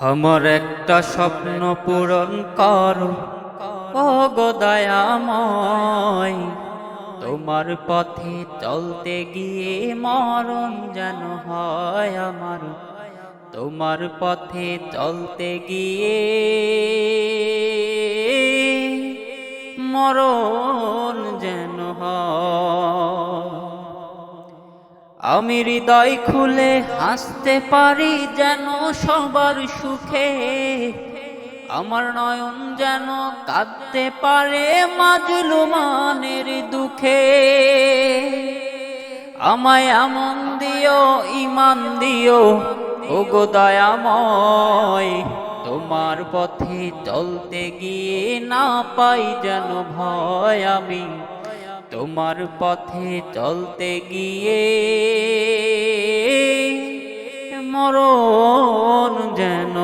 আমার একটা স্বপ্ন পূরণ করো দয়াময় তোমার পথে চলতে গিয়ে মরণ যেন হয় আমার তোমার পথে চলতে গিয়ে মরণ যেন হয় আমি হৃদয় খুলে হাসতে পারি যেন সবার সুখে। আমার নয়ন যেন কাঁদতে পারে মাজলুমানের দুঃখে। আমায় এমন দিও, ইমান দিও ও গো দয়াময়। তোমার পথে চলতে গিয়ে না পাই যেন ভয় আমি। তোমার পথে চলতে গিয়ে মরণ যেন